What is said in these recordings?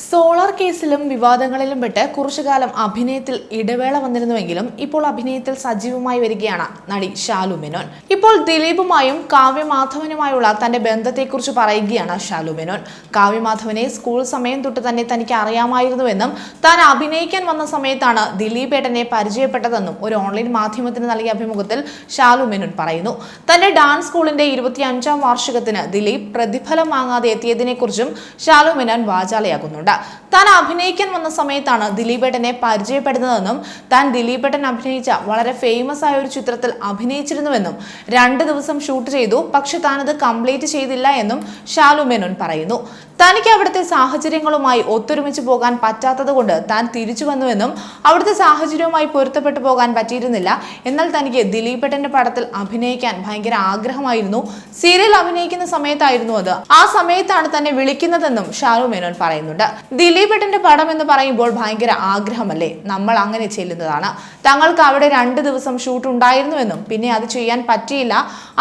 Solar കേസിലും വിവാദങ്ങളിലും പെട്ട് കുറച്ചുകാലം അഭിനയത്തിൽ ഇടവേള വന്നിരുന്നുവെങ്കിലും ഇപ്പോൾ അഭിനയത്തിൽ സജീവമായി വരികയാണ് നടി ഷാലു മെനോൻ. ഇപ്പോൾ ദിലീപുമായും കാവ്യമാധവനുമായുള്ള തന്റെ ബന്ധത്തെക്കുറിച്ച് പറയുകയാണ് ഷാലു മേനോൻ. കാവ്യമാധവനെ സ്കൂൾ സമയം തൊട്ട് തന്നെ തനിക്ക് അറിയാമായിരുന്നുവെന്നും താൻ അഭിനയിക്കാൻ വന്ന സമയത്താണ് ദിലീപ് ഏട്ടനെ പരിചയപ്പെട്ടതെന്നും ഒരു ഓൺലൈൻ മാധ്യമത്തിന് നൽകിയ അഭിമുഖത്തിൽ ഷാലു മെനോൻ പറയുന്നു. തന്റെ ഡാൻസ് സ്കൂളിന്റെ ഇരുപത്തിയഞ്ചാം വാർഷികത്തിന് ദിലീപ് പ്രതിഫലം വാങ്ങാതെ എത്തിയതിനെക്കുറിച്ചും ഷാലു മെനോൻ മേനോൻ വാചാലയാകുന്നുണ്ട് താൻ അഭിനയിക്കാൻ വന്ന സമയത്താണ് ദിലീപേട്ടനെ പരിചയപ്പെടുന്നതെന്നും താൻ ദിലീപേട്ടൻ അഭിനയിച്ച വളരെ ഫേമസ് ആയ ഒരു ചിത്രത്തിൽ അഭിനയിച്ചിരുന്നുവെന്നും രണ്ട് ദിവസം ഷൂട്ട് ചെയ്തു പക്ഷെ താനത് കംപ്ലീറ്റ് ചെയ്തില്ല എന്നും ഷാലു മേനോൻ പറയുന്നു. തനിക്ക് അവിടുത്തെ സാഹചര്യങ്ങളുമായി ഒത്തൊരുമിച്ച് പോകാൻ പറ്റാത്തത് കൊണ്ട് താൻ തിരിച്ചു വന്നുവെന്നും അവിടുത്തെ സാഹചര്യവുമായി പൊരുത്തപ്പെട്ടു പോകാൻ പറ്റിയിരുന്നില്ല. എന്നാൽ തനിക്ക് ദിലീപേട്ടന്റെ പടത്തിൽ അഭിനയിക്കാൻ ഭയങ്കര ആഗ്രഹമായിരുന്നു. സീരിയൽ അഭിനയിക്കുന്ന സമയത്തായിരുന്നു അത്. ആ സമയത്താണ് തന്നെ വിളിക്കുന്നതെന്നും ഷാരു മേനോൻ പറയുന്നുണ്ട്. ദിലീപേട്ടന്റെ പടം എന്ന് പറയുമ്പോൾ ഭയങ്കര ആഗ്രഹമല്ലേ? നമ്മൾ അങ്ങനെ ചെല്ലുന്നതാണ്. തങ്ങൾക്ക് അവിടെ രണ്ട് ദിവസം ഷൂട്ട് ഉണ്ടായിരുന്നുവെന്നും പിന്നെ അത് ചെയ്യാൻ പറ്റിയില്ല.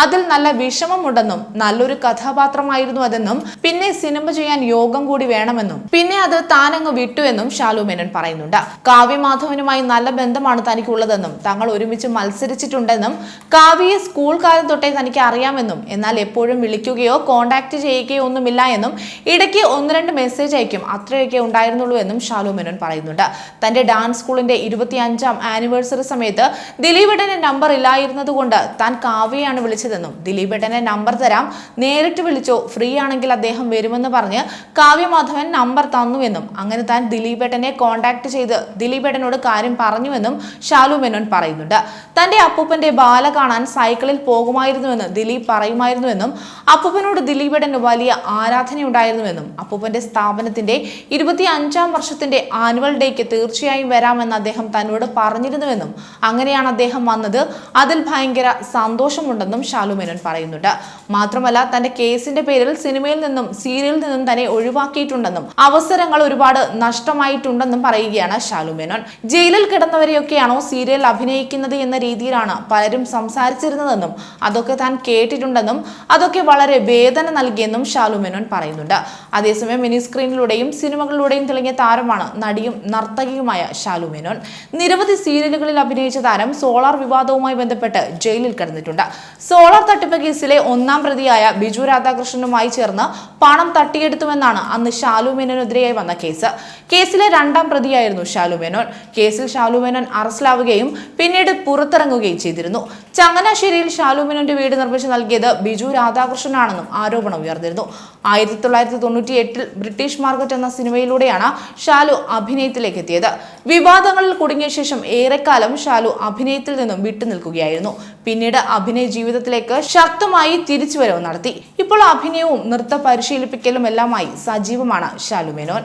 അതിൽ നല്ല വിഷമമുണ്ടെന്നും നല്ലൊരു കഥാപാത്രമായിരുന്നു അതെന്നും പിന്നെ സിനിമ ചെയ്യാൻ യോഗം കൂടി വേണമെന്നും പിന്നെ അത് താനങ്ങ് വിട്ടു എന്നും ഷാലു മേനോൻ പറയുന്നുണ്ട്. കാവ്യമാധവനുമായി നല്ല ബന്ധമാണ് തനിക്കുള്ളതെന്നും തങ്ങൾ ഒരുമിച്ച് മത്സരിച്ചിട്ടുണ്ടെന്നും കാവ്യയെ സ്കൂൾ കാലം തൊട്ടേ തനിക്ക് അറിയാമെന്നും എന്നാൽ എപ്പോഴും വിളിക്കുകയോ കോണ്ടാക്ട് ചെയ്യുകയോ ഒന്നുമില്ല എന്നും ഇടയ്ക്ക് ഒന്ന് രണ്ട് മെസ്സേജ് അയക്കും അത്രയൊക്കെ ഉണ്ടായിരുന്നുള്ളൂ എന്നും ഷാലു മേനോൻ പറയുന്നുണ്ട്. തന്റെ ഡാൻസ് സ്കൂളിന്റെ ഇരുപത്തിയഞ്ചാം ആനിവേഴ്സറി സമയത്ത് ദിലീപേട്ടന്റെ നമ്പർ ഇല്ലായിരുന്നത് കൊണ്ട് താൻ കാവ്യയാണ് വിളിച്ചതെന്നും ദിലീപേട്ടന്റെ നമ്പർ തരാം നേരിട്ട് വിളിച്ചോ ഫ്രീ ആണെങ്കിൽ അദ്ദേഹം വരുമെന്ന് പറഞ്ഞ് കാവ്യമാധവൻ നമ്പർ തന്നുവെന്നും അങ്ങനെ താൻ ദിലീപേട്ടനെ കോണ്ടാക്ട് ചെയ്ത് ദിലീപേട്ടനോട് കാര്യം പറഞ്ഞുവെന്നും ഷാലു മേനോൻ പറയുന്നുണ്ട്. തന്റെ അപ്പൂപ്പന്റെ ബാല കാണാൻ സൈക്കിളിൽ പോകുമായിരുന്നുവെന്ന് ദിലീപ് പറയുമായിരുന്നുവെന്നും അപ്പൂപ്പനോട് ദിലീപേട്ടന് വലിയ ആരാധനയുണ്ടായിരുന്നുവെന്നും അപ്പൂപ്പന്റെ സ്ഥാപനത്തിന്റെ ഇരുപത്തി അഞ്ചാം വർഷത്തിന്റെ ആനുവൽ ഡേക്ക് തീർച്ചയായും വരാമെന്ന് അദ്ദേഹം തന്നോട് പറഞ്ഞിരുന്നുവെന്നും അങ്ങനെയാണ് അദ്ദേഹം വന്നത്. അതിൽ ഭയങ്കര സന്തോഷമുണ്ടെന്നും ഷാലു മേനോൻ പറയുന്നുണ്ട്. മാത്രമല്ല തന്റെ കേസിന്റെ പേരിൽ സിനിമയിൽ നിന്നും സീരിയലിൽ നിന്നും തന്നെ ഒഴിവാക്കിയിട്ടുണ്ടെന്നും അവസരങ്ങൾ ഒരുപാട് നഷ്ടമായിട്ടുണ്ടെന്നും പറയുകയാണ് ഷാലു മേനോൻ. ജയിലിൽ കിടന്നവരെയൊക്കെയാണോ സീരിയൽ അഭിനയിക്കുന്നത് എന്ന രീതിയിലാണ് പലരും സംസാരിച്ചിരുന്നതെന്നും അതൊക്കെ താൻ കേട്ടിട്ടുണ്ടെന്നും അതൊക്കെ വളരെ വേദന നൽകിയെന്നും ഷാലു മേനോൻ പറയുന്നുണ്ട്. അതേസമയം മിനി സ്ക്രീനിലൂടെയും സിനിമകളിലൂടെയും തിളങ്ങിയ താരമാണ് നടിയും നർത്തകിയുമായ ഷാലു മേനോൻ. നിരവധി സീരിയലുകളിൽ അഭിനയിച്ച താരം സോളാർ വിവാദവുമായി ബന്ധപ്പെട്ട് ജയിലിൽ കിടന്നിട്ടുണ്ട്. സോളാർ തട്ടിപ്പ് കേസിലെ ഒന്നാം പ്രതിയായ ബിജു രാധാകൃഷ്ണനുമായി ചേർന്ന് പണം തട്ടിയെടുത്തുവെന്നാണ് അന്ന് ഷാലു മേനോനെതിരെയായി വന്ന കേസ്. കേസിലെ രണ്ടാം പ്രതിയായിരുന്നു ഷാലു മേനോൻ കേസിൽ ഷാലു മേനോൻ അറസ്റ്റിലാവുകയും പിന്നീട് പുറത്തിറങ്ങുകയും ചെയ്തിരുന്നു. ചങ്ങനാശ്ശേരിയിൽ ഷാലു മേനോന്റെ വീട് നിർമ്മിച്ചു നൽകിയത് ബിജു രാധാകൃഷ്ണനാണെന്നും ആരോപണം ഉയർന്നിരുന്നു. ആയിരത്തി തൊള്ളായിരത്തി തൊണ്ണൂറ്റി എട്ടിൽ ബ്രിട്ടീഷ് മാർക്കറ്റ് എന്ന സിനിമയിലൂടെയാണ് ഷാലു അഭിനയത്തിലേക്ക് എത്തിയത് വിവാദങ്ങളിൽ കുടുങ്ങിയ ശേഷം ഏറെക്കാലം ഷാലു അഭിനയത്തിൽ നിന്നും വിട്ടുനിൽക്കുകയായിരുന്നു. പിന്നീട് അഭിനയ ജീവിതത്തിലേക്ക് ശക്തമായി തിരിച്ചുവരവ് നടത്തി. ഇപ്പോൾ അഭിനയവും നൃത്ത പരിശീലിപ്പിക്കലും എല്ലാമായി സജീവമാണ് ഷാലുമേനോൻ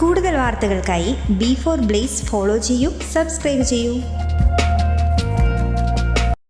കൂടുതൽ വാർത്തകൾക്കായി ബി ഫോർ ബ്ലേസ് ഫോളോ ചെയ്യൂ സബ്സ്ക്രൈബ് ചെയ്യൂ.